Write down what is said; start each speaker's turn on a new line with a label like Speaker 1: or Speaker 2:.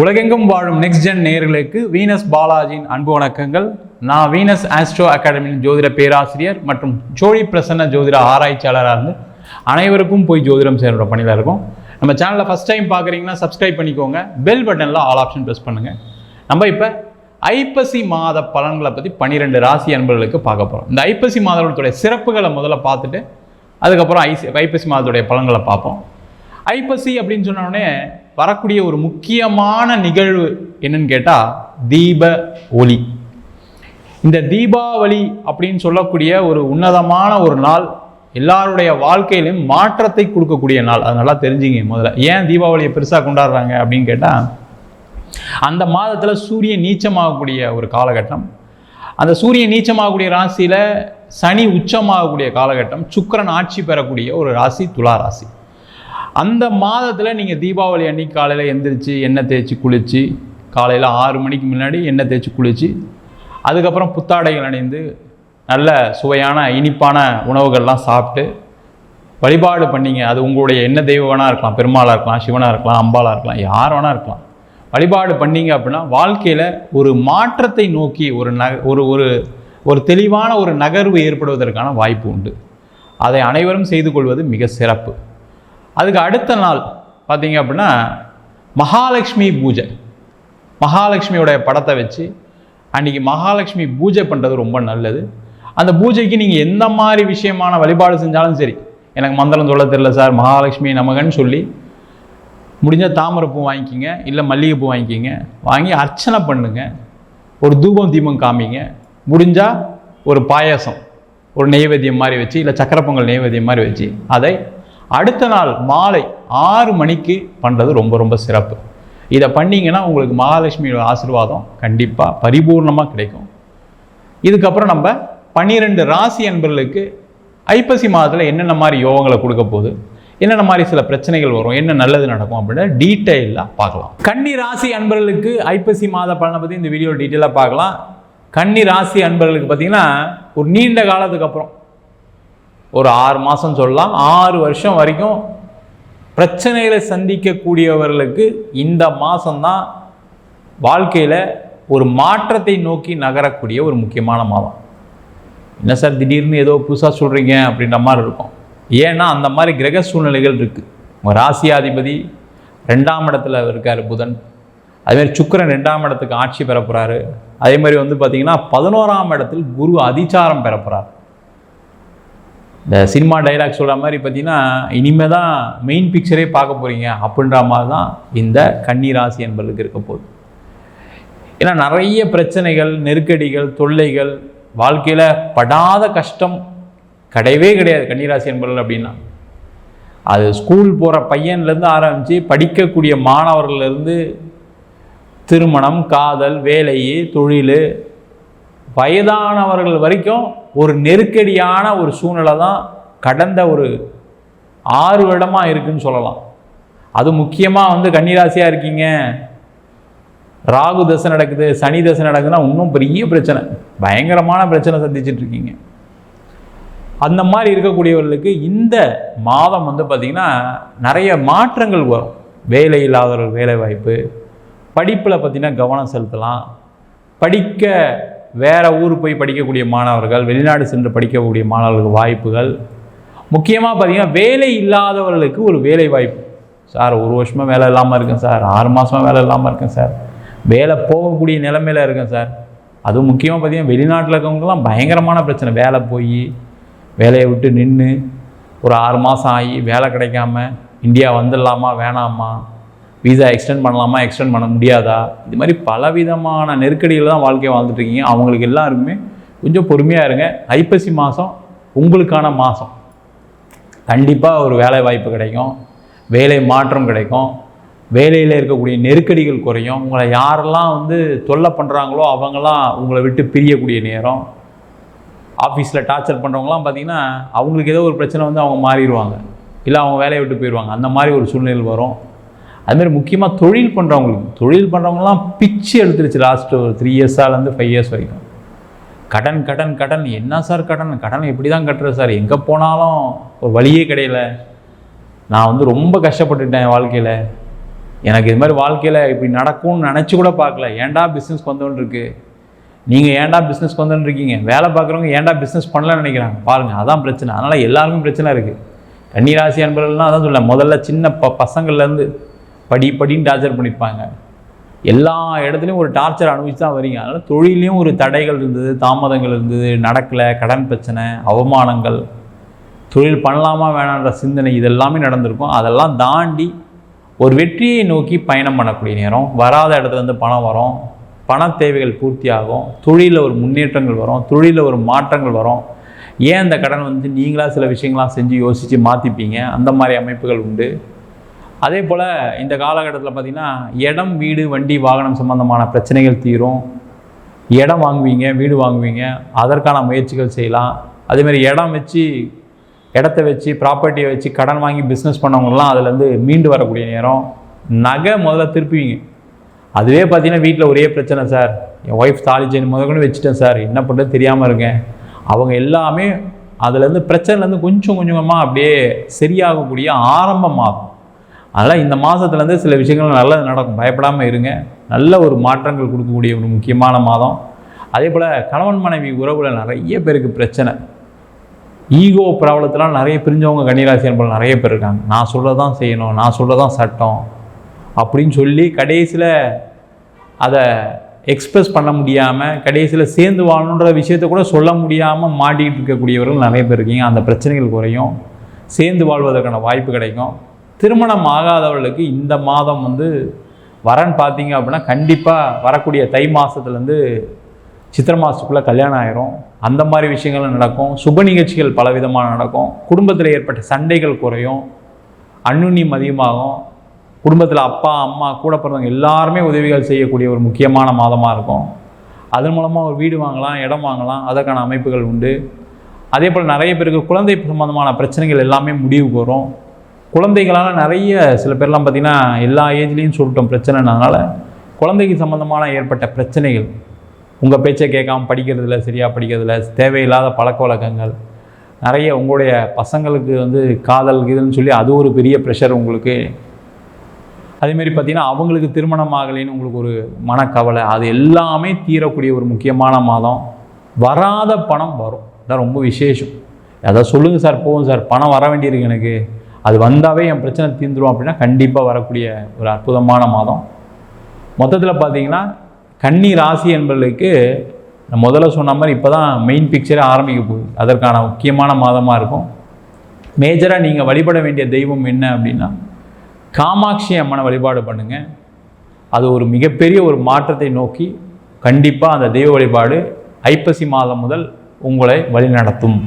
Speaker 1: உலகெங்கும் வாழும் next gen நேர்களுக்கு வீனஸ் பாலாஜியின் அன்பு வணக்கங்கள். நான் வீனஸ் ஆஸ்ட்ரோ அகாடமியின் ஜோதிட பேராசிரியர் மற்றும் ஜோடி பிரசன்ன ஜோதிட ஆராய்ச்சியாளராக இருந்து அனைவருக்கும் போய் ஜோதிடம் சேர்கிற பணியில் இருக்கும். நம்ம சேனலில் ஃபஸ்ட் டைம் பார்க்குறீங்கன்னா சப்ஸ்கிரைப் பண்ணிக்கோங்க. பெல் பட்டனில் ஆல் ஆப்ஷன் ப்ரெஸ் பண்ணுங்கள் நம்ம இப்போ ஐப்பசி மாத பலன்களை பற்றி பன்னிரெண்டு ராசி அன்பர்களுக்கு பார்க்க போகிறோம் இந்த ஐப்பசி மாதத்துடைய சிறப்புகளை முதல்ல பார்த்துட்டு அதுக்கப்புறம் ஐசி ஐப்பசி மாதத்துடைய பலன்களை பார்ப்போம். ஐப்பசி அப்படின்னு சொன்னோடனே வரக்கூடிய ஒரு முக்கியமான நிகழ்வு என்னன்னு கேட்டால் தீப ஒளி இந்த தீபாவளி அப்படின்னு சொல்லக்கூடிய ஒரு உன்னதமான ஒரு நாள் எல்லாருடைய வாழ்க்கையிலும் மாற்றத்தை கொடுக்கக்கூடிய நாள். அது நல்லா தெரிஞ்சுங்க முதல்ல. ஏன் தீபாவளியை பெருசாக கொண்டாடுறாங்க அப்படின்னு கேட்டால் அந்த மாதத்தில் சூரியன் நீச்சமாகக்கூடிய ஒரு காலகட்டம். அந்த சூரியன் நீச்சமாகக்கூடிய ராசியில் சனி உச்சமாகக்கூடிய காலகட்டம். சுக்கிரன் ஆட்சி பெறக்கூடிய ஒரு ராசி துலா ராசி. அந்த மாதத்தில் நீங்கள் தீபாவளி அன்னைக்கு காலையில் எந்திரிச்சு எண்ணெய் தேய்ச்சி குளித்து காலையில் ஆறு மணிக்கு முன்னாடி எண்ணெய் தேய்ச்சி குளித்து அதுக்கப்புறம் புத்தாடைகள் அணிந்து நல்ல சுவையான இனிப்பான உணவுகள்லாம் சாப்பிட்டு வழிபாடு பண்ணிங்க. அது உங்களுடைய என்ன தெய்வம் இருக்கலாம். பெருமாளாக இருக்கலாம் சிவனாக இருக்கலாம் அம்பாளாக இருக்கலாம் யார் வேணால் இருக்கலாம். வழிபாடு பண்ணீங்க அப்படின்னா வாழ்க்கையில் ஒரு மாற்றத்தை நோக்கி ஒரு ந ஒரு ஒரு ஒரு தெளிவான ஒரு நகர்வு ஏற்படுவதற்கான வாய்ப்பு உண்டு. அதை அனைவரும் செய்து கொள்வது மிக சிறப்பு. அதுக்கு அடுத்த நாள் பார்த்தீங்க அப்படின்னா மகாலட்சுமி பூஜை. மகாலட்சுமியோடைய படத்தை வச்சு அன்றைக்கி மகாலட்சுமி பூஜை பண்ணுறது ரொம்ப நல்லது. அந்த பூஜைக்கு நீங்கள் எந்த மாதிரி விஷயமான வழிபாடு செஞ்சாலும் சரி எனக்கு மந்திரம் சொல்ல தெரில சார் மகாலட்சுமி நமகன்னு சொல்லி முடிஞ்சால் தாமரைப்பூ வாங்கிக்கிங்க இல்லை மல்லிகைப்பூ வாங்கிக்கிங்க வாங்கி அர்ச்சனை பண்ணுங்க ஒரு தூபம் தீபம் காமிங்க முடிஞ்சால் ஒரு பாயாசம் ஒரு நெய்வேத்தியம் மாதிரி வச்சு இல்லை சக்கரை பொங்கல் நெய்வேத்தியம் மாதிரி வச்சு அதை அடுத்த நாள் மாலை ஆறு மணிக்கு பண்ணுறது ரொம்ப ரொம்ப சிறப்பு. இதை பண்ணீங்கன்னா உங்களுக்கு மகாலட்சுமியோட ஆசீர்வாதம் கண்டிப்பாக பரிபூர்ணமாக கிடைக்கும். இதுக்கப்புறம் நம்ம பன்னிரெண்டு ராசி அன்பர்களுக்கு ஐப்பசி மாதத்தில் என்னென்ன மாதிரி யோகங்களை கொடுக்க போகுது என்னென்ன மாதிரி சில பிரச்சனைகள் வரும் என்ன நல்லது நடக்கும் அப்படின்னு டீட்டெயிலாக பார்க்கலாம். கன்னி ராசி அன்பர்களுக்கு ஐப்பசி மாத பலனை பற்றி இந்த வீடியோ டீட்டெயிலாக பார்க்கலாம். கன்னி ராசி அன்பர்களுக்கு பார்த்தீங்கன்னா ஒரு நீண்ட காலத்துக்கு அப்புறம் ஒரு ஆறு மாதம் சொல்லலாம். ஆறு வருஷம் வரைக்கும் பிரச்சனைகளை சந்திக்கக்கூடியவர்களுக்கு இந்த மாதம்தான் வாழ்க்கையில் ஒரு மாற்றத்தை நோக்கி நகரக்கூடிய ஒரு முக்கியமான மாதம். என்ன சார் திடீர்னு ஏதோ புதுசாக சொல்கிறீங்க அப்படின்ற மாதிரி இருக்கும். ஏன்னா அந்த மாதிரி கிரக சூழ்நிலைகள் இருக்குது உங்கள் ராசியாதிபதி ரெண்டாம் இடத்துல இருக்கார் புதன். அதேமாதிரி சுக்கரன் ரெண்டாம் இடத்துக்கு ஆட்சி பெற போகிறாரு அதே மாதிரி வந்து பார்த்திங்கன்னா பதினோராம் இடத்தில் குரு அதிச்சாரம் பெற போகிறார் இந்த சினிமா டைலாக் சொல்கிற மாதிரி பார்த்தீங்கன்னா இனிமேல் தான் மெயின் பிக்சரே பார்க்க போகிறீங்க அப்படின்ற மாதிரி தான் இந்த கன்னிராசி என்பதுக்கு இருக்க போகுது. ஏன்னா நிறைய பிரச்சனைகள் நெருக்கடிகள் தொல்லைகள் வாழ்க்கையில் படாத கஷ்டம் கிடையவே கிடையாது கன்னிராசி என்பர்கள் அப்படின்னா. அது ஸ்கூல் போகிற பையன்லேருந்து ஆரம்பித்து படிக்கக்கூடிய மாணவர்கள்லேருந்து திருமணம் காதல் வேலை தொழில் வயதானவர்கள் வரைக்கும் ஒரு நெருக்கடியான ஒரு சூழ்நிலை தான் கடந்த ஒரு ஆறு வருடமாக இருக்குன்னு சொல்லலாம். அது முக்கியமாக வந்து கன்னிராசியாக இருக்கீங்க. ராகு தசை நடக்குது சனி தசை நடக்குதுன்னா இன்னும் பெரிய பிரச்சனை. பயங்கரமான பிரச்சனை சந்திச்சுட்டு இருக்கீங்க. அந்த மாதிரி இருக்கக்கூடியவர்களுக்கு இந்த மாதம் வந்து பார்த்திங்கன்னா நிறைய மாற்றங்கள் வரும். வேலை இல்லாதவர்கள் வேலை வாய்ப்பு படிப்பில் பார்த்திங்கன்னா கவனம் செலுத்தலாம். படிக்க வேறு ஊர் போய் படிக்கக்கூடிய மாணவர்கள் வெளிநாடு சென்று படிக்கக்கூடிய மாணவர்களுக்கு வாய்ப்புகள். முக்கியமாக பார்த்திங்கன்னா வேலை இல்லாதவர்களுக்கு ஒரு வேலை வாய்ப்பு. சார் ஒரு வருஷமாக வேலை இல்லாமல் இருக்கேன் சார். ஆறு மாதமாக வேலை இல்லாமல் இருக்கேன் சார். வேலை போகக்கூடிய நிலமையில் இருக்கேன் சார். அதுவும் முக்கியமாக பார்த்தீங்கன்னா வெளிநாட்டில் இருக்கவங்கலாம் பயங்கரமான பிரச்சனை. வேலை போய் வேலையை விட்டு நின்று ஒரு ஆறு மாதம் ஆகி வேலை கிடைக்காம இந்தியா வந்துடலாமா வேணாமா? வீசா எக்ஸ்டெண்ட் பண்ணலாமா எக்ஸ்டெண்ட் பண்ண முடியாதா? இது மாதிரி பலவிதமான நெருக்கடிகள் தான் வாழ்க்கையை வாழ்ந்துட்டுருக்கீங்க அவங்களுக்கு எல்லாருக்குமே கொஞ்சம் பொறுமையாக இருங்க. ஐப்பசி மாதம் உங்களுக்கான மாதம் கண்டிப்பாக ஒரு வேலை வாய்ப்பு கிடைக்கும். வேலை மாற்றம் கிடைக்கும். வேலையில் இருக்கக்கூடிய நெருக்கடிகள் குறையும். உங்களை யாரெல்லாம் வந்து தொல்லை பண்ணுறாங்களோ அவங்களாம் உங்களை விட்டு பிரியக்கூடிய நேரம். ஆஃபீஸில் டார்ச்சர் பண்ணுறவங்களாம் பார்த்தீங்கன்னா அவங்களுக்கு ஏதோ ஒரு பிரச்சனை வந்து அவங்க மாறிடுவாங்க. இல்லை அவங்க வேலையை விட்டு போயிடுவாங்க. அந்த மாதிரி ஒரு சூழ்நிலை வரும். அதுமாரி முக்கியமாக தொழில் பண்ணுறவங்களுக்கு தொழில் பண்ணுறவங்களாம் பிச்சு எடுத்துருச்சு லாஸ்ட்டு ஒரு த்ரீ இயர்ஸாலேருந்து ஃபைவ் இயர்ஸ் வரைக்கும். கடன் கடன் கடன். என்ன சார் கடன்? கடன் எப்படி தான் கட்டுறது சார் எங்கே போனாலும் ஒரு வழியே கிடையல. நான் வந்து ரொம்ப கஷ்டப்பட்டுட்டேன் வாழ்க்கையில். எனக்கு இது மாதிரி வாழ்க்கையில் இப்படி நடக்கும்னு நினச்சி கூட பார்க்கல. ஏன்டா பிஸ்னஸ் வந்தோன்னு இருக்கு? நீங்கள் ஏன்டா பிஸ்னஸ் வந்தோன்னு இருக்கீங்க? வேலை பார்க்குறவங்க ஏன்டா பிஸ்னஸ் பண்ணலன்னு நினைக்கிறாங்க? பாருங்கள் அதான் பிரச்சனை. அதனால் எல்லாருக்கும் பிரச்சனை இருக்குது கன்னிராசி அன்பர்கள்லாம் அதான் சொல்ல முதல்ல சின்ன ப பசங்கள்லேருந்து படி படின்னு டார்ச்சர் பண்ணியிருப்பாங்க எல்லா இடத்துலையும் ஒரு டார்ச்சர் அனுபவிச்சு தான் வரீங்க அதனால் தொழிலையும் ஒரு தடைகள் இருந்தது தாமதங்கள் இருந்தது நடக்கலை கடன் பிரச்சனை அவமானங்கள். தொழில் பண்ணலாமா வேணான்ற சிந்தனை இதெல்லாமே நடந்திருக்கும். அதெல்லாம் தாண்டி ஒரு வெற்றியை நோக்கி பயணம் பண்ணக்கூடிய நேரம். வராத இடத்துலேருந்து பணம் வரும். பண தேவைகள் பூர்த்தியாகும். தொழிலில் ஒரு முன்னேற்றங்கள் வரும். தொழிலில் ஒரு மாற்றங்கள் வரும். ஏன் இந்த கடன் வந்து நீங்களாக சில விஷயங்களாம் செஞ்சு யோசித்து மாற்றிப்பீங்க அந்த மாதிரி அமைப்புகள் உண்டு. அதே போல் இந்த காலகட்டத்தில் பார்த்திங்கன்னா இடம் வீடு வண்டி வாகனம் சம்பந்தமான பிரச்சனைகள் தீரும். இடம் வாங்குவீங்க வீடு வாங்குவீங்க அதற்கான முயற்சிகள் செய்யலாம். அதேமாதிரி இடம் வச்சு இடத்த வச்சு ப்ராப்பர்ட்டியை வச்சு கடன் வாங்கி பிஸ்னஸ் பண்ணவங்கலாம் அதுலேருந்து மீண்டு வரக்கூடிய நேரம். நகை முதல்ல திருப்புவீங்க. அதுவே பார்த்தீங்கன்னா வீட்டில் ஒரே பிரச்சனை சார். என் ஒய்ஃப் தாலி செயின் முதல்கொண்டு வச்சுட்டேன் சார். என்ன பண்ணுறது தெரியாமல் இருக்கேன். அவங்க எல்லாமே அதுலேருந்து பிரச்சனைலேருந்து கொஞ்சம் கொஞ்சமாக அப்படியே சரியாகக்கூடிய ஆரம்பமாகும். அதனால் இந்த மாதத்துலேருந்து சில விஷயங்கள் நல்லது நடக்கும். பயப்படாமல் இருங்க. நல்ல ஒரு மாற்றங்கள் கொடுக்கக்கூடிய ஒரு முக்கியமான மாதம். அதே போல் கணவன் மனைவி உறவில் நிறைய பேருக்கு பிரச்சனை. ஈகோ ப்ராப்ளத்தெலாம் நிறைய பிரிஞ்சவங்க கன்னிராசி என்பது நிறைய பேர் இருக்காங்க. நான் சொல்ல தான் செய்யணும் நான் சொல்ல தான் சட்டம் அப்படின்னு சொல்லி கடைசியில் அதை எக்ஸ்பிரஸ் பண்ண முடியாமல் கடைசியில் சேர்ந்து வாழணுன்ற விஷயத்தை கூட சொல்ல முடியாமல் மாட்டிக்கிட்டு இருக்கக்கூடியவர்கள் நிறைய பேர் இருக்கீங்க. அந்த பிரச்சனைகள் குறையும். சேர்ந்து வாழ்வதற்கான வாய்ப்பு கிடைக்கும். திருமணம் ஆகாதவர்களுக்கு இந்த மாதம் வந்து வரன் பார்த்தீங்க அப்படின்னா கண்டிப்பாக வரக்கூடிய தை மாதத்துலேருந்து சித்திரை மாதத்துக்குள்ளே கல்யாணம் ஆயிரும். அந்த மாதிரி விஷயங்களும் நடக்கும். சுப நிகழ்ச்சிகள் பலவிதமாக நடக்கும். குடும்பத்தில் ஏற்பட்ட சண்டைகள் குறையும். அன்னுண்ணியம் அதிகமாகும். குடும்பத்தில் அப்பா அம்மா கூட பிறந்தவங்க எல்லாருமே உதவிகள் செய்யக்கூடிய ஒரு முக்கியமான மாதமாக இருக்கும். அதன் மூலமாக ஒரு வீடு வாங்கலாம் இடம் வாங்கலாம் அதற்கான அமைப்புகள் உண்டு. அதே போல் நிறைய பேருக்கு குழந்தை சம்பந்தமான பிரச்சனைகள் எல்லாமே முடிவுக்கு வரும் குழந்தைகளால் நிறைய சில பேர்லாம் பார்த்திங்கன்னா எல்லா ஏஜ்லேயும் சொல்லிட்டோம் பிரச்சனைனால குழந்தைக்கு சம்மந்தமான ஏற்பட்ட பிரச்சனைகள். உங்கள் பேச்சை கேட்காம படிக்கிறதில்ல சரியாக படிக்கிறதில்ல தேவையில்லாத பழக்க வழக்கங்கள் நிறைய உங்களுடைய பசங்களுக்கு வந்து காதல் இதுன்னு சொல்லி அது ஒரு பெரிய ப்ரெஷர் உங்களுக்கு. அதேமாரி பார்த்தீங்கன்னா அவங்களுக்கு திருமணம் ஆகலைன்னு உங்களுக்கு ஒரு மனக்கவலை அது எல்லாமே தீரக்கூடிய ஒரு முக்கியமான மாதம். வராத பணம் வரும். இதான் ரொம்ப விசேஷம். அதான் சொல்லுங்கள் சார் போகும் சார் பணம் வர வேண்டியிருக்கு எனக்கு. அது வந்தாவே என் பிரச்சனை தீர்ந்துடும் அப்படின்னா கண்டிப்பாக வரக்கூடிய ஒரு அற்புதமான மாதம். மொத்தத்தில் பார்த்தீங்கன்னா கன்னி ராசி என்பவர்களுக்கு முதல்ல சொன்ன மாதிரி இப்போ தான் மெயின் பிக்சரே ஆரம்பிக்க போகுது. அதற்கான முக்கியமான மாதமாக இருக்கும். மேஜராக நீங்கள் வழிபட வேண்டிய தெய்வம் என்ன அப்படின்னா காமாட்சி அம்மனை வழிபாடு பண்ணுங்கள் அது ஒரு மிகப்பெரிய ஒரு மாற்றத்தை நோக்கி கண்டிப்பாக அந்த தெய்வ வழிபாடு ஐப்பசி மாதம் முதல் உங்களை வழிநடத்தும்.